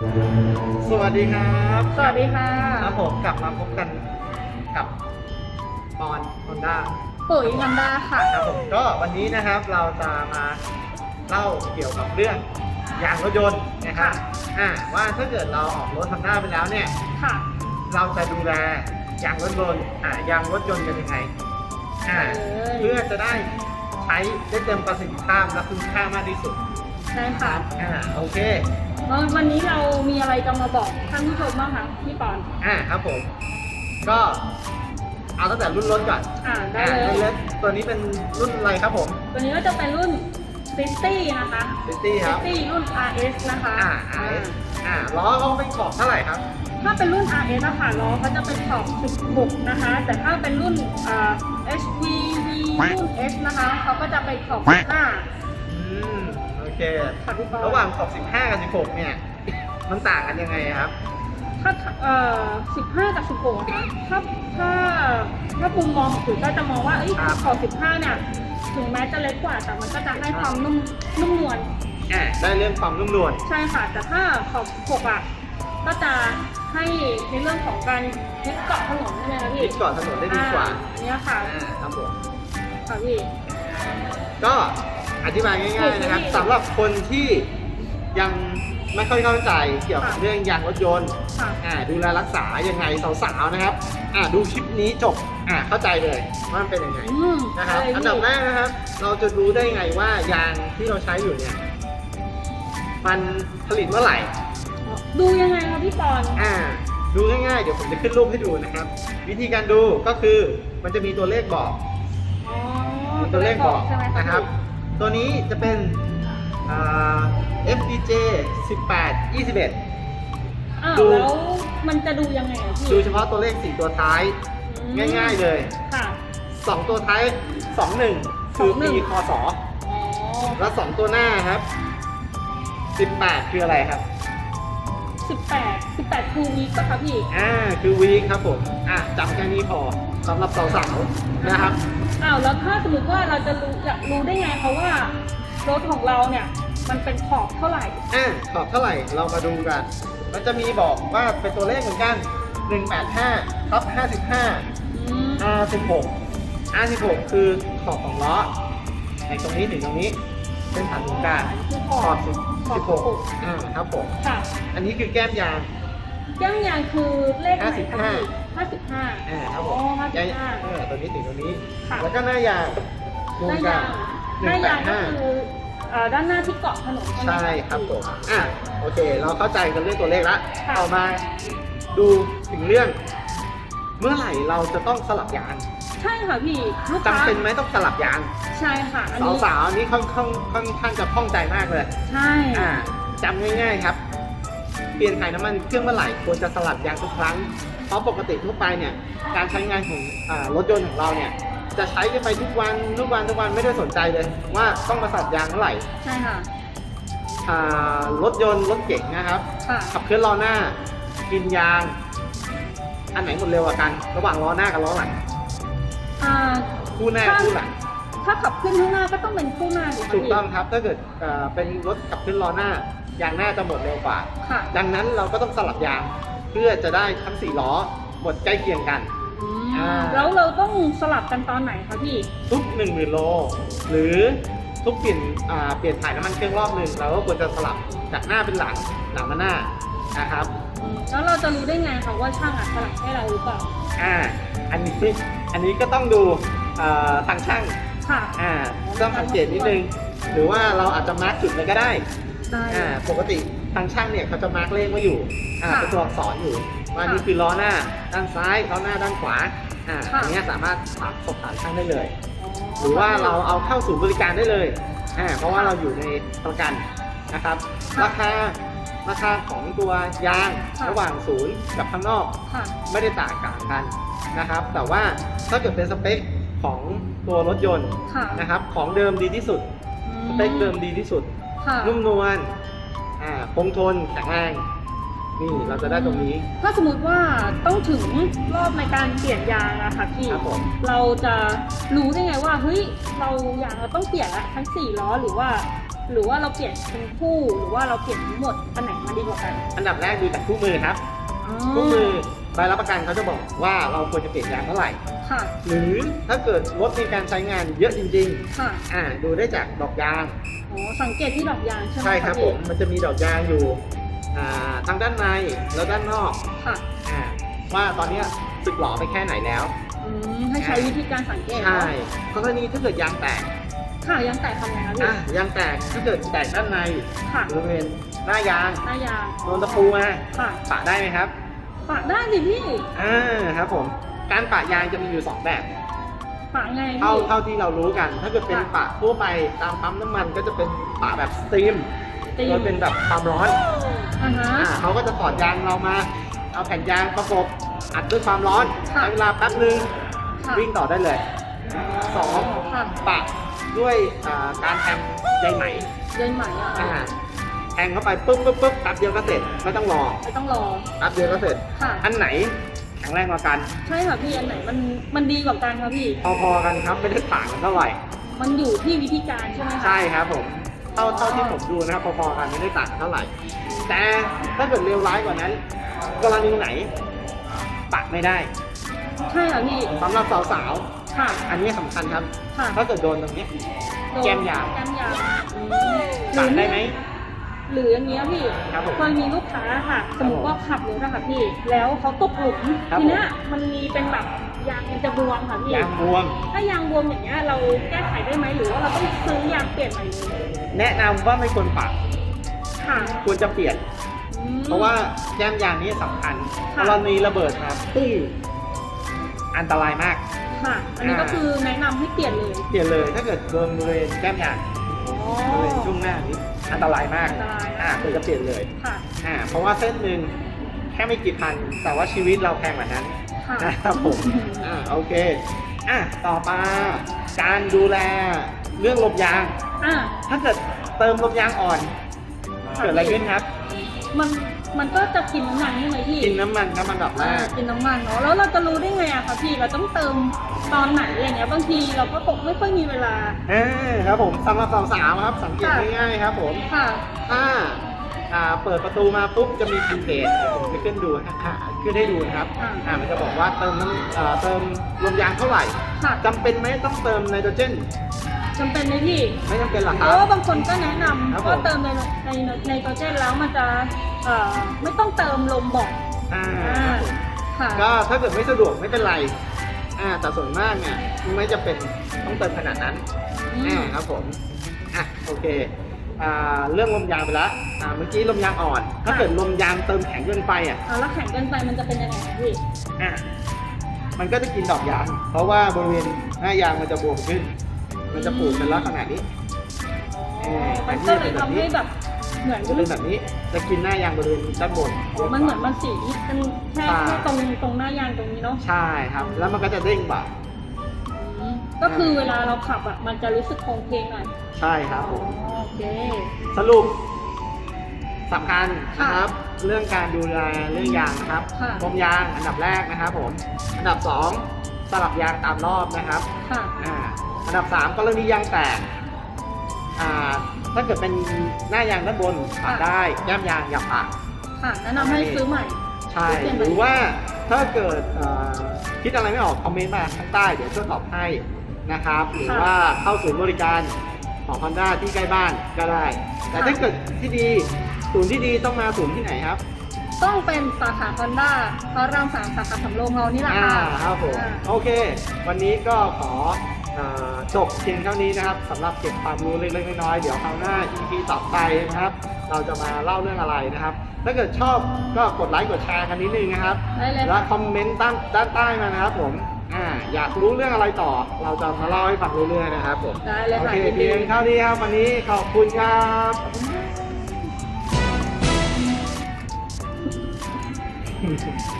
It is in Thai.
สวัสดีครับสวัสดีค่ะครับผมกลับมาพบกันกับปอนฮอนด้าปุ๋ยมันดาค่ะครับผมก็วันนี้นะครับเราจะมาเล่าเกี่ยวกับเรื่องยางรถยนต์นะครับอ่าว่าถ้าเกิดเราออกรถฮอนด้าไปแล้วเนี่ยค่ะ เราจะดูแลยางรถยนต์อ่ายางรถยนต์กันยังไงอ่าเอ้ยเพื่อจะได้ใช้ได้เต็มประสิทธิภาพและคุณค่ามากที่สุดใช่ค่ะอ่าโอเค เออวันนี้เรามีอะไรจะมาบอกท่านผู้ชมบ้างคะพี่ปอน อ่าครับผม ก็เอาตั้งแต่รุ่นรถก่อนอ่าได้อ่าเลรุ่นย รถตัวนี้เป็นรุ่นอะไรครับผมตัวนี้ก็จะเป็นรุ่นซิตี้นะคะซิตี้คซิรับตี้รุ่น RS นะคะอ่าอ่าอ่าล้อเขาเป็นขอบเท่าไหร่ครับถ้าเป็นรุ่น RS นะคะล้อเขาจะเป็นขอบ16นะคะ แต่ถ้าเป็นรุ่นอ่า HVV รุ่น S นะคะเขาก็จะเป็นขอบ15อืมโอ เคค่ะพี่ปอนระหว่างขอบ 15 กับ 16 เนี่ย มันต่างกันยังไงครับ ถ้าเอ่อ15 กับ 16นะคะถ้าถ้าถ้ามุมมองของปุ๋ยก็จะมองว่าเอ้ยครับขอบ 15 เนี่ย ถึงแม้จะเล็กกว่า แต่มันก็จะให้ความนุ่มนุ่มนวล อ่าได้เรื่องความนุ่มนวล ใช่ค่ะ แต่ถ้าขอบ 16 อะ ก็จะให้ในเรื่องของการยึดเกาะถนนใช่ไหมคะพี่ยึดเกาะถนนได้ดีกว่า อ่อันเนี้ยค่ะอ่าครับผม ค่ะพี่ ก็ อธิบายง่ายๆนะครับถูกสำหรับคนที่ยังไม่ค่อยเข้าใจเกี่ยวกับค่ะเรื่องยางรถยนต์ค่ะอ่าดูแลรักษายังไงสาวๆนะครับอ่าดูคลิปนี้จบอ่าเข้าใจเลยว่ามันเป็นยังไงอืมนะครับะไรพี่อันดับแรกนะครับ เราจะรู้ได้ไงว่ายางที่เราใช้อยู่เนี่ยมันผลิตเมื่อไหร่ ดูยังไงคะพี่ปอน อ่าดูง่ายๆ เดี๋ยวผมจะขึ้นรูปให้ดูนะครับ วิธีการดูก็คือมันจะมีตัวเลขบอก อ๋อมีตัวเลขบอกใช่ไหมคะนะครับพี่ ตัวนี้จะเป็นอ่า FDJ 18 21อ้าวดู แล้วมันจะดูยังไงอะพี่ดูเฉพาะตัวเลข 4 ตัวท้าย อืมง่ายๆเลย ค่ะ 2 ตัวท้าย 21 คือปี21คศอ๋อแล้ว 2 ตัวหน้าครับ 18 คืออะไรครับ สิบแปดสิบแปดคูวีกปะคะพี่ อ่า คือวีคครับผม อะจำแค่นี้พอสำหรับสาวๆนะครับ อ้าวแล้วถ้าสมมติว่าเราจะรู้อยากรู้ได้ไงคะว่ารถของเราเนี่ยมันเป็นขอบเท่าไหร่ อะขอบเท่าไหร่เรามาดูกัน มันจะมีบอกว่าเป็นตัวเลขเหมือนกัน 185ทับ55 อืม R16 R16 คือขอบของล้อในตรงนี้ถึงตรงนี้เป็นฐานศูนย์กลางคือขขออบบขอบ 16อ่าครับผม ค่ะอันนี้คือแก้มยาง ย่างยางคือเลขไหนคะพี่55 ห้าสิบห้าอ่าครับผอ๋อมห้าสิยางบห้า เออตัวนี้ถึงตรงนี้ ค่ะ แล้วก็หน้ายางรหวมน้ากัยานงหน้ายางก็185คือเอ่อด้านหน้าที่เกาะถนนใช่ไหมะ ใช่ครับผมอะโอเค เราเข้าใจกันเรื่องตัวเลขแล้วค่ะ ต่อมาดูถึงเรื่อง เมื่อไหร่เราจะต้องสลับยางใช่ค่ะพี่ลูกค้าจำเป็นไหมต้องสลับยางใช่ค่ะอันนี้สาวๆอันนี้ค่อนข้างค่อนข้างจะคล่องใจมากเลย ใช่อ่าจำง่ายๆครับ เปลี่ยนถ่ายน้ำมันเครื่องเมื่อไหร่ควรจะสลับยางทุกครั้ง เพราะปกติทั่วไปเนี่ยการใช้งานของอารถยนต์ของเราเนี่ยจะใช้กันไปทุกวันทุกวันทุกวันไม่ได้สนใจเลย ว่าต้องมาสลับยางเมื่อไหร่ใช่ค่ะอ่ารถยนต์รถเก๋งนะครับค่ะขับเคลื่อนล้อหน้า กินยาง อันไหนหมดเร็วกว่ากัน ระหว่างล้อหน้ากับล้อหลังอ่าคู่หน้าถ้าคู่หลังถ้าขับขึ้นข้างหน้าก็ต้องเป็นคู่หน้าถูกไหมถูกพี่ต้องครับ ถ้าเกิดเอ่อเป็นรถขับเคลื่อนล้อหน้ายางหน้าจะหมดเร็วกว่าค่ะดังนั้นเราก็ต้องสลับยางเพื่อจะได้ทั้งสี่ล้อหมดใกล้เคียงกัน อืมอ่า แล้วเราต้องสลับกันตอนไหนคะพี่ ทุก 1 0,000 โล หรือทุกเปลี่ยนอ่าเปลี่ยนถ่ายน้ำมันเครื่องรอบหนึ่งเราก็ควรจะสลับจากหน้าเป็นหลังหลังมาหน้านะครับอืมแล้วเราจะรู้ได้ไงคะว่าช่างอัดสลับให้เราหรือเปล่า อ่าอันนี้อันนี้ก็ต้องดูอ่าทางช่างค่ะ อ่าต้องสังเกตนิดนึง หรือว่าเราอาจจะมาร์กจุดเลยก็ได้ได้อ่าปกติทางช่างเนี่ยเขาจะมาร์กเลขไว้อยู่อ่าค่ะเป็นตัวอักษรอยู่ ว่าค่ะนี่คือล้อหน้าด้านซ้ายล้อหน้าด้านขวาอ่าค่ะ อันเนี้ยสามารถถามสอบถามช่างได้เลยอ๋อหรือว่าเราเอาเข้าศูนย์บริการได้เลยอ่าเพราะว่าเราอยู่ในประกันนะครับ ค่ะราคาราคาของตัวยางค่ะ ระหว่างศูนย์กับข้างนอก ค่ะ ไม่ได้ต่างกันนะครับ แต่ว่าถ้าเกิดเป็นสเปคของตัวรถยนต์ค่ะนะครับ ของเดิมดีที่สุดอืสเปคเดิมดีที่สุด ค่ะ นุ่มนวล อ่าคงทนแข็งแรงนี่เราจะได้ตรงนี้ ถ้าสมมติว่าต้องถึงรอบในการเปลี่ยนยางอะค่ะพี่ครับผม เราจะรู้ได้ไงว่าเฮ้ยเรายางเราต้องเปลี่ยนละทั้งสี่ล้อหรือว่า หรือว่าเราเปลี่ยนเป็นคู่หรือว่าเราเปลี่ยนทั้งหมดอันไหนมาดีกว่ากันอันดับแรกดูจากคู่มือครับ คู่มือ ใบรับประกันเขาจะบอกว่าเราควรจะเปลี่ยนยางเท่าไหร่ ค่ะ หรือถ้าเกิดรถมีการใช้งานเยอะจริงค่ะ ๆอ่าดูได้จากดอกยาง อ๋อ สังเกตที่ดอกยางใช่ไหมใช่ครับพี่ผม มันจะมีดอกยางอยู่อ่าทางด้านในแล้วด้านนอกค่ะ อ่าว่าตอนเนี้ยสึกหลอไปแค่ไหนแล้ว อืม ให้ใช้วิธีการสังเกตใช่กรณีถ้าเกิดยางแตกค่ะ ยังแตกทำไงคะพี่ อะยางแตกถ้าเกิดแตกด้านในค่ะบริเวณหน้ายางหน้ายางโดนตะปูมาค่ะ ปะได้ไหมครับ ปะได้สิพี่อ่าครับผม การปะยางจะมีอยู่สองแบบ ปะไงเท่าพี่เท่าที่เรารู้กัน ถ้าเกิดเป็นค่ะ ปะทั่วไปตามปั๊มน้ำมันก็จะเป็นปะแบบสตรีมตีโดยเป็นแบบความร้อนอ่าฮะ อ่าเขาก็จะถอดยางเรามา เอาแผ่นยางประกบอัดด้วยความร้อนค่ะ ใช้เวลาแป๊บนึงค่ะวิ่งต่อได้เลยสองค่ะปะด้วยอ่าการแทงใยไหม เดินใหม่อะ อ่าแทงเข้าไปปุ๊บปุ๊บปุ๊บแป๊บเดียวก็เสร็จไม่ต้องรอไม่ต้องรอ แป๊บเดียวก็เสร็จ ค่ะ อันไหนแข็งแรงกว่ากันใช่ค่ะพี่อันไหนมันมันดีกว่ากันคะพี่ พอๆกันครับไม่ได้ต่างกันเท่าไหร่มันอยู่ที่วิธีการใช่ไหมคะใช่ครับผมเท่าเท่าที่ผมดูนะครับพอๆกันไม่ได้ต่างกันเท่าไหร่ แต่ถ้าเกิดเลวร้ายกว่านั้นกรณีไหนปะไม่ได้ใช่ค่ะพี่สำหรับสาวค่ะๆอันนี้สำคัญครับ ค่ะถ้าเกิดโดนตรงนี้โดนแก้มยาว แก้มยาว อืมปะได้ไหม หรืออย่างเงี้ยพี่ครับผมเคยมีลูกค้าค่ะ สมมติว่าขับรถอะค่ะพี่ แล้วเขาตกหลุมครับทีเนี้ยมันมีเป็นแบบยางมันจะบวมค่ะพี่ยางบวม ถ้ายางบวมอย่างเงี้ยเราแก้ไขได้ไหมหรือว่าเราต้องซื้อยางเปลี่ยนใหม่เลยแนะนำว่าไม่ควรปะค่ะควรจะเปลี่ยน อืม เพราะว่าแก้มยางนี้สำคัญค่ะกรณีระเบิดมาปุ้งอันตรายมาก ค่ะ อันนี้ก็คือแนะนำให้เปลี่ยนเลย เปลี่ยนเลยถ้าเกิดโดนบริเวณแก้มยางอ๋อ บริเวณช่วงหน้านี้อันตรายมากอันตรายอ่าควรจะเปลี่ยนเลยค่ะ อ่าเพราะว่าเส้นหนึ่งแค่ไม่กี่พัน แต่ว่าชีวิตเราแพงกว่านั้น ค่ะ นะครับผม อ่าโอเค อะต่อมาการดูแลเรื่องลมยาง อ่าถ้าเกิดเติมลมยางอ่อนค่ะเกิดอะไรขึ้นครับมั นมันก็จะกินน้ำมันใช่ไหมพี่กินน้ำมันครับอันดับแรอ่ากกินน้ำมันเนาะแล้วเราจะรู้ได้ไงอะคะพี่เราต้องเติมตอนไหนอะไรเงี้ยบางทีเราก็ปกไม่ค่อยมีเวลาอ่าครับผมสำหรับสาวๆครับสังเกตค่ะ ง่ายๆครับผมค่ะ ถ้าอ่าเปิดประตูมาปุ๊บจะมีพิมพ์เพจเดี๋ยวผมจะขึ้นดูให้อ่าขึ้นให้ดูนะครับอ่า อ่ามันจะบอกว่าเติมน้ำอ่าเติมลมยางเท่าไหร่ค่ะจำเป็นไหมต้องเติมไนโตรเจน จำเป็นไหมพี่ไม่จำเป็นหรอกเพครัราะบว่าบางคนก็แนะนำครับผมว่าเติมในในในโตรเจนแล้วมันจะเอ่อไม่ต้องเติมลมบอกอ่าอ่าค่ะก็ถ้าเกิดไม่สะดวกไม่เป็นไรอ่าแต่ส่วนมากเนี่ยไม่จะเป็นต้องเติมขนาดนั้นอือ่ามครับผมอะโอเคอ่าเรื่องลมยางไปแล้วอ่าเมื่อกี้ลมยางอ่อน ถ้าเกิดลมยางเติมแข็งเกินไปอะอ่าแล้วแข็งเกินไปมันจะเป็นยังไงคะพี่อะมันก็จะกินดอกยาง เพราะว่าบริเวณหน้ายางมันจะบวมขึ้น มันจะปูดเป็นลักษณะนี้เอ่อมันก็เลยทำให้แบบเหมือนจะเป็นแบบนี้ จะกินหน้ายางบริเวณด้านบนอ๋อมันเหมือนมันสีมันแค่ใช่แค่ตรงตรงหน้ายางตรงนี้เนาะใช่ครับ แล้วมันก็จะเด้งบ่าอืมก็คือเวลาเราขับอะมันจะรู้สึกโครงเพลงหน่อยใช่ครับผม โอเค สรุปสำคัญนะครับ เรื่องการดูแลเรื่องยางนะครับค่ะลมยางอันดับแรกนะครับผม อันดับสองสลับยางตามรอบนะครับค่ะ อ่า อันดับสามกรณียางแตกอ่าถ้าเกิดเป็นหน้ายางด้านบนปะค่ะได้แก้มยางอย่าปะค่ะแนะนำให้ซื้อใหม่ใช่เปลี่ยนไปหรือว่าถ้าเกิดเอ่อคิดอะไรไม่ออกคอมเมนต์มาข้างใต้เดี๋ยวช่วยตอบให้นะครับ หรือว่าเข้าศูนย์บริการของ Honda ที่ใกล้บ้านก็ได้ แต่ถ้าเกิดที่ดีศูนย์ที่ดีต้องมาศูนย์ที่ไหนครับ ต้องเป็นสาขาฮอนด้าพระรามสามสาขาสำโรงเรานี่แหละอ่าค่ะครับผมอ่าโอเค วันนี้ก็ขอเอ่อ จบเพียงเท่านี้นะครับสำหรับเก็บความรู้เล็กๆน้อยๆเดี๋ยวคราวหน้า EP ต่อไปนะครับ เราจะมาเล่าเรื่องอะไรนะครับ ถ้าเกิดชอบก็กดไลค์กดแชร์กันนิดนึงนะครับ ได้เลยและค่ะคอมเมนต์ด้านด้านใต้มานะครับผมอ่าอยากรู้เรื่องอะไรต่อ เราจะมาเล่าให้ฟังเรื่อยๆนะครับผมได้เลยโอค่ะเคยินเพีดียงเท่านี้ครับวันนี้ขอบคุณครับ